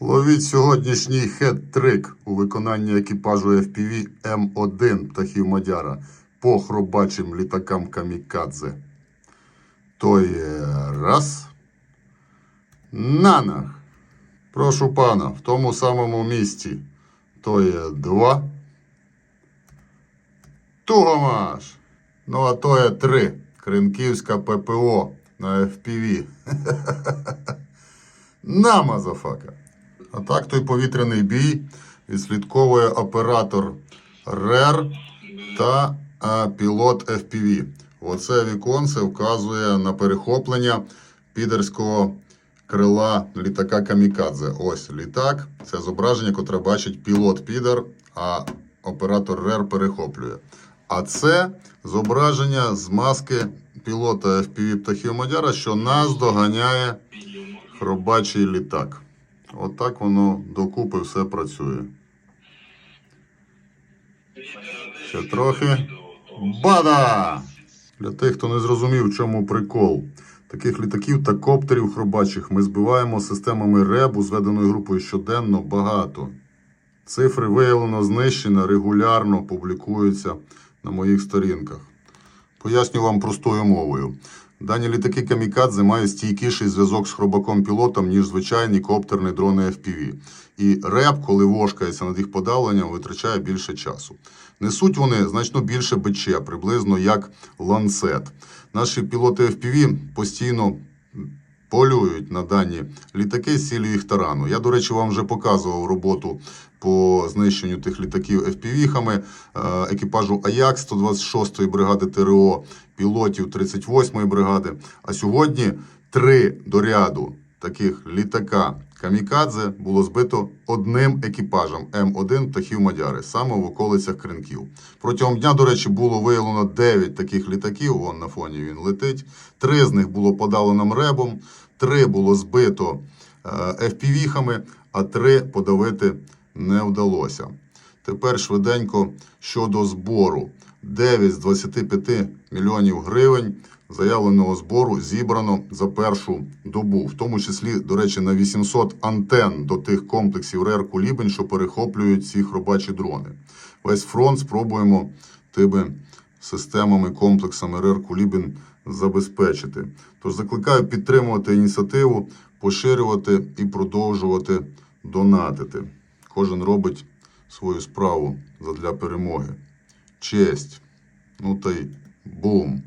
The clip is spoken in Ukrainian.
Ловіть сьогоднішній хет-трик у виконанні екіпажу FPV М1 птахів Мадяра по хробачим літакам Камікадзе. То є раз. Нанах. Прошу пана, в тому самому місці. То є два. Тугомаш. Ну, а то є три. Кринківська ППО на FPV. На, мазафака. А так той повітряний бій відслідковує оператор РЕР та а, пілот FPV. Оце віконце вказує на перехоплення підерського крила літака Камікадзе. Ось літак. Це зображення, котре бачить пілот підер, а оператор РЕР перехоплює. А це зображення з маски пілота FPV птахів Мадяра, що нас доганяє хробачий літак. Отак воно докупи все працює. Ще трохи. Бада! Для тих, хто не зрозумів, в чому прикол. Таких літаків та коптерів хробачих ми збиваємо системами РЕБу зведеною групою щоденно багато. Цифри виявлено знищено, регулярно публікуються на моїх сторінках. Поясню вам простою мовою. Дані літаки Камікадзе мають стійкіший зв'язок з хробаком пілотом, ніж звичайні коптерні дрони FPV. І РЕП, коли вошкається над їх подавленням, витрачає більше часу. Несуть вони значно більше БЧ, приблизно як ланцет. Наші пілоти FPV постійно полюють на дані літаки з цілею їх тарану. Я, до речі, вам вже показував роботу по знищенню тих літаків FPV-хами е, екіпажу Аякс 126-ї бригади ТРО, пілотів 38-ї бригади. А сьогодні три до ряду таких літака Камікадзе було збито одним екіпажем М1 птахів Мадяри, саме в околицях Кринків. Протягом дня, до речі, було виявлено 9 таких літаків. Вон на фоні він летить. Три з них було подавлено ребом, три було збито е, FPV-хами, а три подавити не вдалося. Тепер швиденько щодо збору. 9 з 25 мільйонів гривень заявленого збору зібрано за першу добу, в тому числі, до речі, на 800 антен до тих комплексів РЕР Кулібин, що перехоплюють ці хробачі дрони. Весь фронт спробуємо тими системами, комплексами РЕР Кулібін забезпечити. Тож закликаю підтримувати ініціативу, поширювати і продовжувати донатити. Кожен робить свою справу задля перемоги. Честь. Ну та й бум!